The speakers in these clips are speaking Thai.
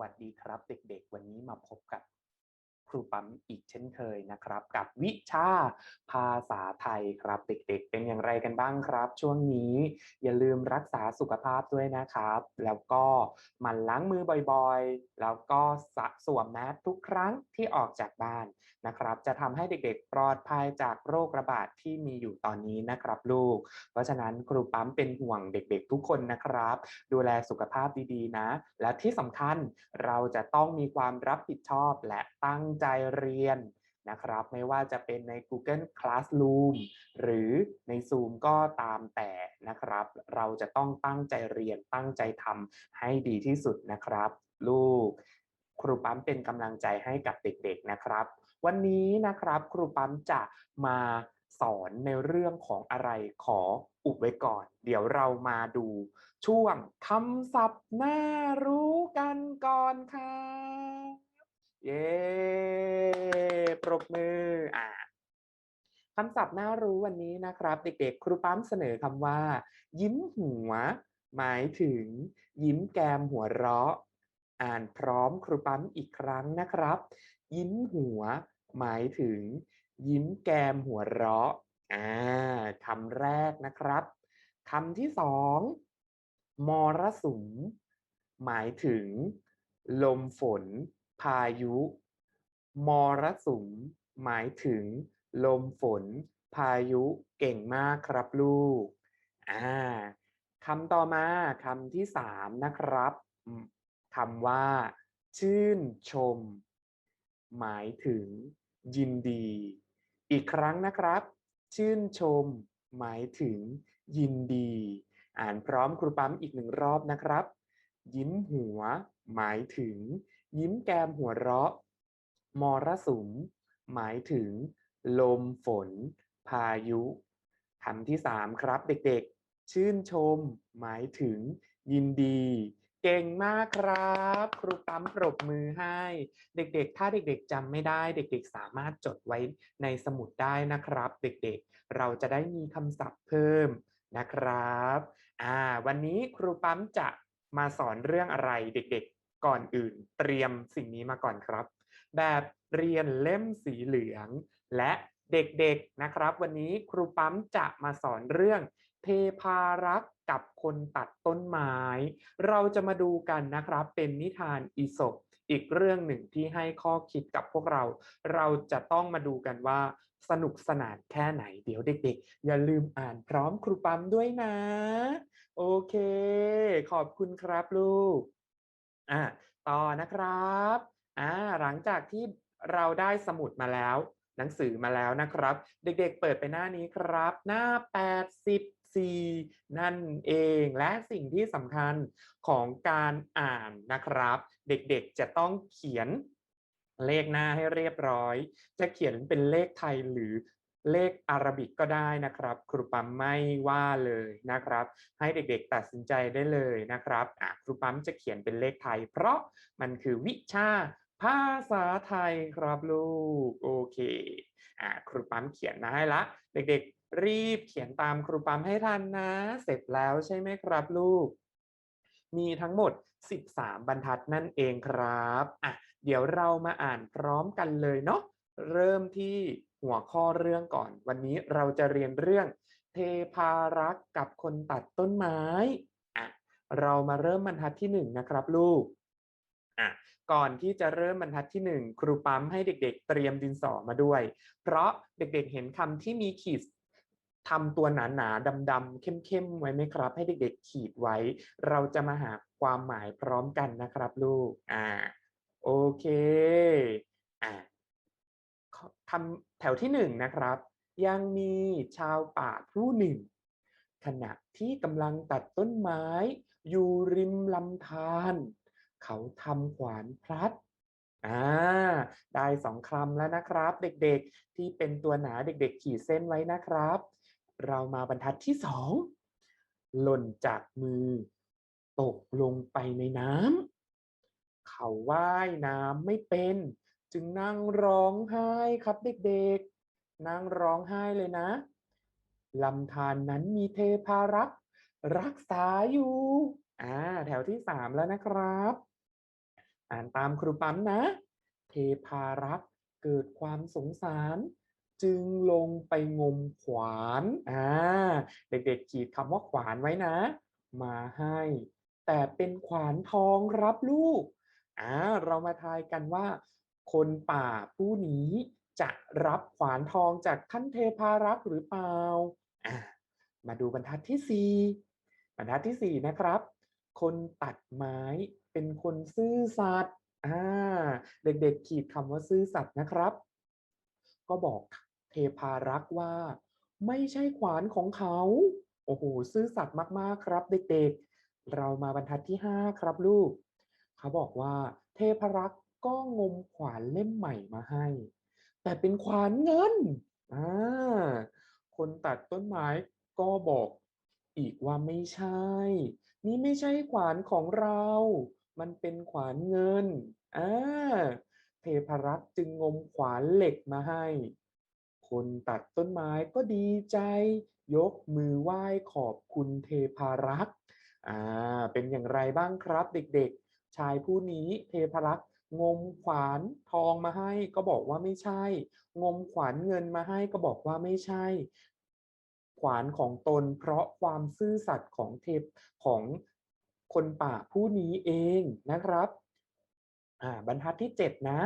วัสดีครับเด็กๆ วันนี้มาพบกับ ครูปั๊มอีกเช่นเคยนะครับ กับวิชาภาษาไทยครับเด็กๆ เป็นอย่างไรกันบ้างครับ ช่วงนี้อย่าลืมรักษาสุขภาพด้วยนะครับ แล้วก็หมั่นล้างมือบ่อยๆ แล้วก็สะสวมแมสทุกครั้งที่ออกจากบ้านนะครับ จะทำให้เด็กๆ ปลอดภัยจากโรคระบาดที่มีอยู่ตอนนี้นะครับลูก เพราะฉะนั้นครูปั๊มเป็นห่วงเด็กๆ ทุกคนนะครับ ดูแลสุขภาพดีๆนะ และที่สำคัญเราจะต้องมีความรับผิดชอบและตั้งใจเรียนนะครับ ไม่ว่าจะเป็นใน Google Classroom หรือใน Zoom ก็ตามแต่นะครับ เราจะต้องตั้งใจเรียนตั้งใจทำให้ดีที่สุดนะครับ ลูก ครูปั๊มเป็นกำลังใจให้กับเด็กๆนะครับ วันนี้นะครับครูปั๊มจะมาสอนในเรื่องของอะไรขออุบไว้ก่อน เดี๋ยวเรามาดูช่วงคำศัพท์น่ารู้กันก่อนค่ะ เย้ปรบมืออ่าคำศัพท์น่ารู้วันนี้นะครับ เด็กๆ ครูปั๊มเสนอคำว่า ยิ้มหัว หมายถึง ยิ้มแก้มหัวเราะ อ่านพร้อมครูปั๊มอีกครั้งนะครับ ยิ้มหัว หมายถึง ยิ้มแก้มหัวเราะอ่าคำแรกนะครับคำที่สองมรสุมหมายถึง ลมฝน พายุ มรสุม หมายถึง ลมฝน พายุ เก่งมากครับลูก อ่าคำต่อมาคำที่สามนะครับคำว่า ชื่นชม หมายถึง ยินดี อีกครั้งนะครับ ชื่นชม หมายถึง ยินดี อ่านพร้อมครูปั๊มอีกหนึ่งรอบนะครับ ยิ้มหัว หมายถึง ยิ้มแกมหัวเราะ มรสุม หมายถึง ลมฝน พายุคำที่สามครับเด็กๆ ชื่นชม หมายถึง ยินดี เก่งมากครับ ครูปั๊มปรบมือให้ เด็กๆ ถ้าเด็กๆจำไม่ได้ เด็กๆ สามารถจดไว้ในสมุดได้นะครับ เด็กๆ เราจะได้มีคำศัพท์เพิ่มนะครับ อ่า วันนี้ครูปั๊มจะมาสอนเรื่องอะไรเด็กๆ ก่อนอื่น เตรียมสิ่งนี้มาก่อนครับ แบบเรียนเล่มสีเหลือง และเด็กๆนะครับ วันนี้ครูปั๊มจะมาสอนเรื่อง เทพารักษ์กับคนตัดต้นไม้ เราจะมาดูกันนะครับ เป็นนิทานอีสปอีกเรื่องหนึ่งที่ให้ข้อคิดกับพวกเรา เราจะต้องมาดูกันว่า สนุกสนานแค่ไหนเดี๋ยวเด็กๆ อย่าลืมอ่านพร้อมครูปั๊มด้วยนะ โอเค ขอบคุณครับลูก อ่าต่อนะครับอ่าหลังจากที่เราได้สมุดมาแล้ว หนังสือมาแล้วนะครับ เด็กๆ เปิดไปหน้านี้ครับ หน้า 84 นั่นเองและสิ่งที่สำคัญของการอ่านนะครับ เด็กๆจะต้องเขียนเลขหน้าให้เรียบร้อย จะเขียนเป็นเลขไทยหรือ เลขอารบิกก็ได้นะครับครูปั๊มไม่ว่าเลยนะครับ ให้เด็กๆตัดสินใจได้เลยนะครับครูปั๊มจะเขียนเป็นเลขไทย เพราะมันคือวิชาภาษาไทยครับลูกโอเคอะครูปั๊มเขียนมาให้ละ เด็กๆ รีบเขียนตามครูปั๊มให้ทันนะ เสร็จแล้วใช่ไหมครับลูก มีทั้งหมด 13 บรรทัดนั่นเองครับอะเดี๋ยวเรามาอ่านพร้อมกันเลยเนาะเริ่มที่ หัวข้อเรื่องก่อน วันนี้เราจะเรียนเรื่องเทพารักษ์กับคนตัดต้นไม้อะเรามาเริ่มบรรทัดที่หนึ่งนะครับลูกอะก่อนที่จะเริ่มบรรทัดที่หนึ่งครูปั๊มให้เด็ก ๆ เตรียมดินสอมาด้วย เพราะเด็กๆเห็นคำที่มีขีดทำตัวหนาๆดำๆเข้มๆไว้ไหมครับ ให้เด็กๆขีดไว้ เราจะมาหาความหมายพร้อมกันนะครับลูกอ่าโอเคอ่า คำแถวที่หนึ่งนะครับ ยังมีชาวป่าผู้หนึ่ง ขณะที่กำลังตัดต้นไม้ อยู่ริมลำธารเขาทำขวานพลัดอ่าได้สองคำแล้วนะครับ เด็กๆที่เป็นตัวหนาเด็ก ๆ ขีดเส้นไว้นะครับ เรามาบรรทัดที่สองหล่นจากมือ ตกลงไปในน้ำเขาว่ายน้ำไม่เป็น จึงนั่งร้องไห้ครับเด็กๆ นั่งร้องไห้เลยนะลำธารนนั้นมีเทพารักษ์รักษาอยู่ อ่า แถวที่สามแล้วนะครับ อ่านตามครูปั๊มนะ เทพารักษ์เกิดความสงสาร จึงลงไปงมขวาน อ่า เด็กๆขีดคำว่าขวานไว้นะ มาให้ แต่เป็นขวานทองครับลูก อ่า เรามาทายกันว่า คนป่าผู้นี้จะรับขวานทองจากท่านเทพารักษ์หรือเปล่าอ่ามาดูบรรทัดที่สี่บรรทัดที่สี่นะครับ คนตัดไม้เป็นคนซื่อสัตย์อ่าเด็กๆขีดคำว่าซื่อสัตย์นะครับ ก็บอกเทพารักษ์ว่า ไม่ใช่ขวานของเขา โอ้โหซื่อสัตย์มากๆครับ เด็กๆ เรามาบรรทัดที่5ครับลูก เขาบอกว่า เทพรักษ์ ก็งมขวานเล่มใหม่มาให้ แต่เป็นขวานเงินอ่าคนตัดต้นไม้ก็บอกอีกว่าไม่ใช่ นี่ไม่ใช่ขวานของเรา มันเป็นขวานเงินอ่าเทพรักษ์จึงงมขวานเหล็กมาให้ คนตัดต้นไม้ก็ดีใจ ยกมือไหว้ขอบคุณเทพรักษ์อ่าเป็นอย่างไรบ้างครับเด็กๆ ชายผู้นี้เทพรักษ์ งมขวานทองมาให้ก็บอกว่าไม่ใช่ งมขวานเงินมาให้ก็บอกว่าไม่ใช่ ขวานของตนเพราะความซื่อสัตย์ของเทพของคนป่าผู้นี้เองนะครับอ่าบรรทัดที่ 7 นะ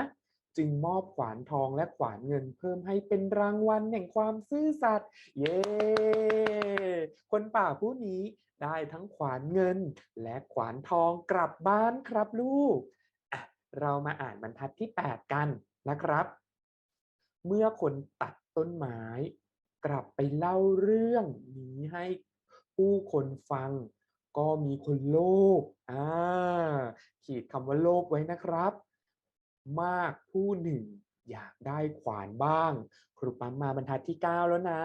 จึงมอบขวานทองและขวานเงินเพิ่มให้เป็นรางวัลแห่งความซื่อสัตย์เย้คนป่าผู้นี้ได้ทั้งขวานเงินและขวานทองกลับบ้านครับลูก เรามาอ่านบรรทัดที่ 8 กันนะครับ เมื่อคนตัดต้นไม้ กลับไปเล่าเรื่องนี้ให้ผู้คนฟัง ก็มีคนโลภอ่าขีดคำว่าโลภไว้นะครับ มากผู้หนึ่งอยากได้ขวานบ้าง ครูปั๊มมาบรรทัดที่ 9 แล้วนะ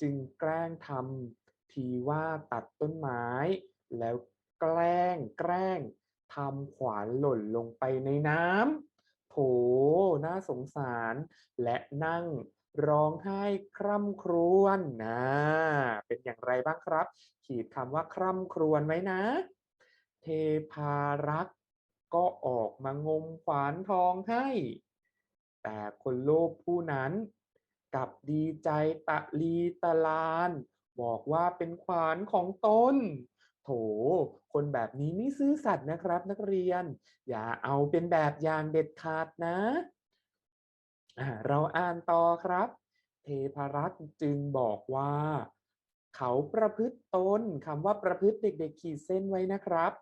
จึงแกล้งทำทีว่าตัดต้นไม้ แล้วแกล้งแกล้ง ทำขวานหล่นลงไปในน้ำโถน่าสงสาร และนั่งร้องไห้คร่ำครวญนะ เป็นอย่างไรบ้างครับ ขีดคำว่าคร่ำครวญไว้นะ เทพารักษ์ก็ออกมางมขวานทองให้ แต่คนโลภผู้นั้นกับดีใจตะลีตะลาน บอกว่าเป็นขวานของตน โถ คนแบบนี้ไม่ซื่อสัตย์นะครับ นักเรียน อย่าเอาเป็นแบบอย่างเด็ดขาดนะอ่าเราอ่านต่อครับ เทพรักษ์จึงบอกว่า เขาประพฤติตนคำว่าประพฤติเด็กๆ ขีดเส้นไว้นะครับ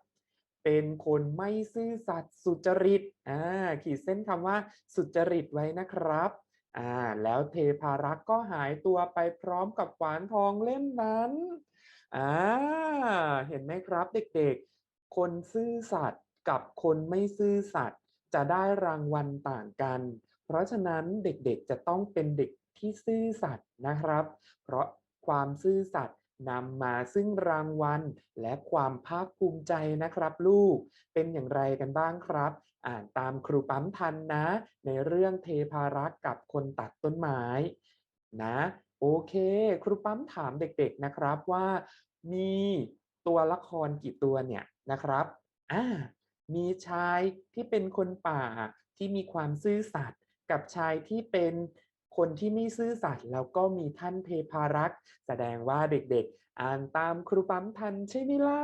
เป็นคนไม่ซื่อสัตย์สุจริตอ่าขีดเส้นคำว่าสุจริตไว้นะครับอ่าแล้วเทพารักษ์ก็หายตัวไปพร้อมกับขวานทองเล่มนั้น อ่าเห็นไหมครับเด็กๆ คนซื่อสัตย์กับคนไม่ซื่อสัตย์จะได้รางวัลต่างกัน เพราะฉะนั้นเด็กๆจะต้องเป็นเด็กที่ซื่อสัตย์นะครับ เพราะความซื่อสัตย์นำมาซึ่งรางวัลและความภาคภูมิใจนะครับลูก เป็นอย่างไรกันบ้างครับ อ่านตามครูปั๊มทันนะ ในเรื่องเทพารักษ์กับคนตัดต้นไม้ นะ โอเค ครูปั๊มถามเด็กๆนะครับว่า มีตัวละครกี่ตัวเนี่ยนะครับอ่ามีชายที่เป็นคนป่าที่มีความซื่อสัตย์กับชายที่เป็นคนที่ไม่ซื่อสัตย์แล้วก็มีท่านเทพารักษ์ แสดงว่าเด็กๆ อ่านตามครูปั๊มทันใช่ไหมล่ะ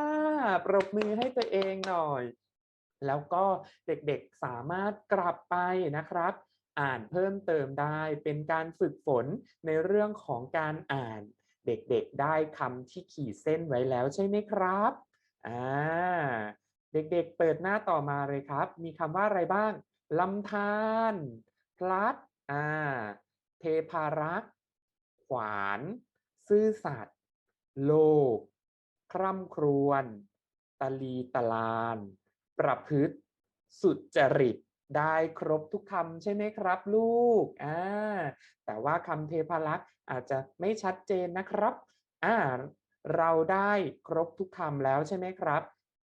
ปรบมือให้ตัวเองหน่อย แล้วก็เด็กๆสามารถกลับไปนะครับ อ่านเพิ่มเติมได้เป็นการฝึกฝนในเรื่องของการอ่าน เด็กๆได้คำที่ขีดเส้นไว้แล้วใช่ไหมครับอ่าเด็กๆเปิดหน้าต่อมาเลยครับ มีคำว่าอะไรบ้างลำธารพลัดอ่าเทพารักษ์ขวาน ซื่อสัตย์โลภคร่ำครวญตะลีตะลาน ประพฤติ สุจริต ได้ครบทุกคำใช่ไหมครับลูกอ่าแต่ว่าคำเทพารักษ์อาจจะไม่ชัดเจนนะครับอ่าเราได้ครบทุกคำแล้วใช่ไหมครับ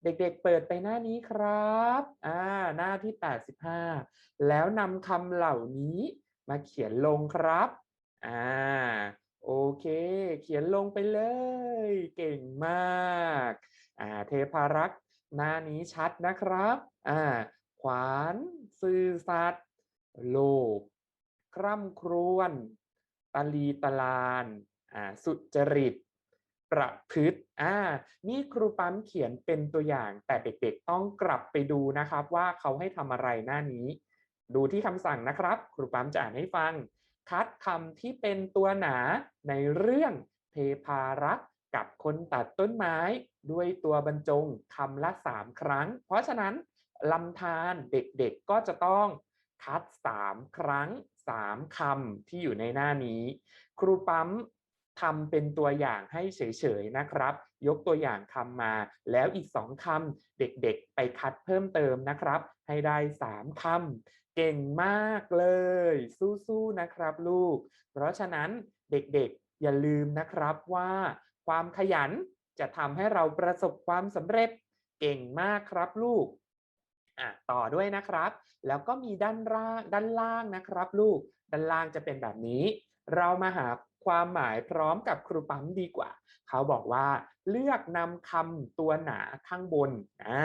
เด็กๆเปิดไปหน้านี้ครับอ่าหน้าที่ 85 แล้วนำคำเหล่านี้มาเขียนลงครับอ่าโอเค เขียนลงไปเลย เก่งมากอ่าเทพารักษ์หน้านี้ชัดนะครับอ่าขวาน ซื่อสัตย์โลภคร่ำครวญตลีตะลานสุจริต ประพฤติอ่านี่ครูปั๊มเขียนเป็นตัวอย่าง แต่เด็กๆต้องกลับไปดูนะครับว่าเขาให้ทำอะไรหน้านี้ ดูที่คำสั่งนะครับ ครูปั๊มจะอ่านให้ฟัง คัดคำที่เป็นตัวหนาในเรื่องเทพารักษ์กับคนตัดต้นไม้ ด้วยตัวบรรจงคำละสามครั้ง เพราะฉะนั้น ลำธารเด็กๆก็จะต้องคัดสามครั้งสามคำที่อยู่ในหน้านี้ ครูปั๊มทำเป็นตัวอย่างให้เฉยๆนะครับ ยกตัวอย่างคำมา แล้วอีกสองคำเด็กๆ ไปคัดเพิ่มเติมนะครับ ให้ได้สามคำเก่งมากเลย สู้ๆนะครับลูก เพราะฉะนั้นเด็กๆ อย่าลืมนะครับว่า ความขยันจะทำให้เราประสบความสำเร็จ เก่งมากครับลูก อะต่อด้วยนะครับ แล้วก็มีด้านล่างด้านล่างนะครับ ลูกด้านล่างจะเป็นแบบนี้ เรามาหาความหมายพร้อมกับครูปั๊มดีกว่า เขาบอกว่าเลือกนำคำตัวหนาข้างบนอ่า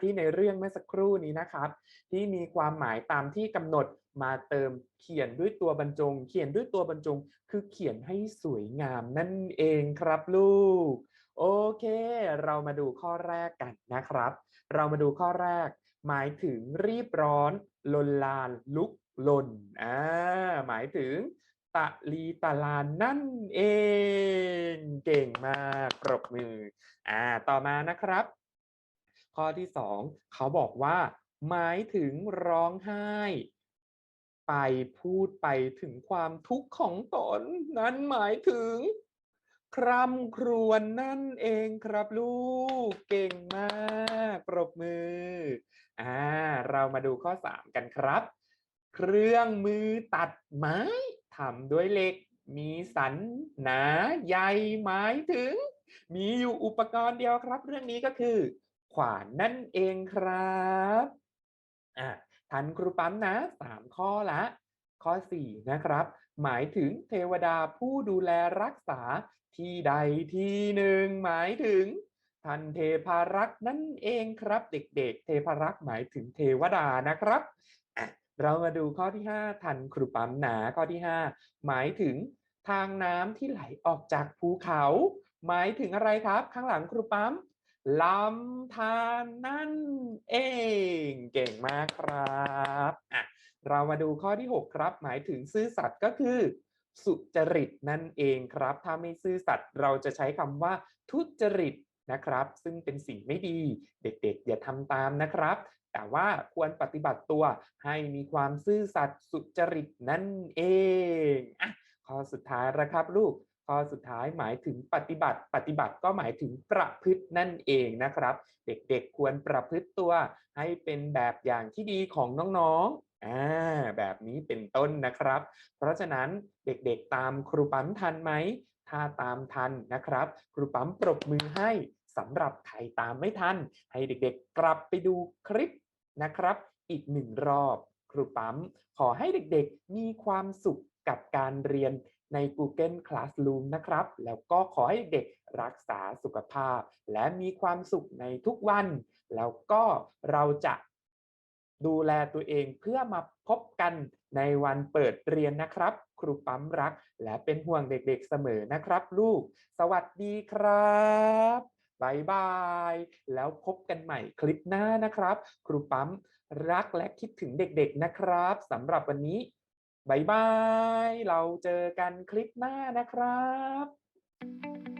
ที่ในเรื่องเมื่อสักครู่นี้นะครับ ที่มีความหมายตามที่กำหนดมาเติมเขียนด้วยตัวบรรจง เขียนด้วยตัวบรรจง คือเขียนให้สวยงามนั่นเองครับลูก โอเค เรามาดูข้อแรกกันนะครับ เรามาดูข้อแรก หมายถึงรีบร้อน ลนลาน ลุกลนอ่าหมายถึง ตะลีตะลานนั่นเอง เก่งมากปรบมืออ่าต่อมานะครับ ข้อที่สองเขาบอกว่า หมายถึงร้องไห้ ไปพูดไปถึงความทุกข์ของตน นั้นหมายถึงคร่ำครวญนั่นเองครับลูก เก่งมาก ปรบมือ อ่าเรามาดูข้อ 3 กันครับ เครื่องมือตัดไม้ทำด้วยเหล็ก มีสันหนาใหญ่หมายถึง มีอยู่อุปกรณ์เดียวครับ เรื่องนี้ก็คือ ขวานนั่นเองครับอะทันครูปั๊มนะสามข้อละ ข้อ 4 นะครับ หมายถึงเทวดาผู้ดูแลรักษาที่ใดที่หนึ่งหมายถึง ท่านเทพารักษ์นั่นเองครับ เด็กๆ เทพารักษ์หมายถึงเทวดานะครับ เรามาดูข้อที่ 5 ทันครูปั๊มหนาข้อที่ 5 หมายถึงทางน้ำที่ไหลออกจากภูเขา หมายถึงอะไรครับ ข้างหลังครูปั๊มลำธารนั่นเอง เก่งมากครับอะเรามาดูข้อที่ 6 ครับ หมายถึงซื่อสัตย์ก็คือ สุจริตนั่นเองครับ ถ้าไม่ซื่อสัตย์เราจะใช้คำว่าทุจริต นะครับ ซึ่งเป็นสิ่งไม่ดีเด็กๆ อย่าทำตามนะครับ แต่ว่าควรปฏิบัติตัวให้มีความซื่อสัตย์สุจริตนั่นเองอะข้อสุดท้ายนะครับลูกข้อสุดท้ายหมายถึงปฏิบัติ ปฏิบัติก็หมายถึงประพฤตินั่นเองนะครับ เด็กๆควรประพฤติตัวให้เป็นแบบอย่างที่ดีของน้องๆอ่าแบบนี้เป็นต้นนะครับ เพราะฉะนั้นเด็กๆตามครูปั๊มทันไหมถ้าตามทันนะครับ ครูปั๊มปรบมือให้ สำหรับใครตามไม่ทัน ให้เด็กๆ กลับไปดูคลิปนะครับ อีกหนึ่งรอบ ครูปั๊ม ขอให้เด็กๆ มีความสุขกับการเรียนใน Google Classroom นะครับ แล้วก็ขอให้เด็กรักษาสุขภาพ และมีความสุขในทุกวัน แล้วก็เราจะดูแลตัวเองเพื่อมาพบกันในวันเปิดเรียนนะครับ ครูปั๊มรัก และเป็นห่วงเด็กๆเสมอนะครับ ลูก สวัสดีครับ บายบาย แล้วพบกันใหม่คลิปหน้านะครับ ครูปั๊มรักและคิดถึงเด็กๆนะครับสำหรับวันนี้บายบาย เราเจอกันคลิปหน้านะครับ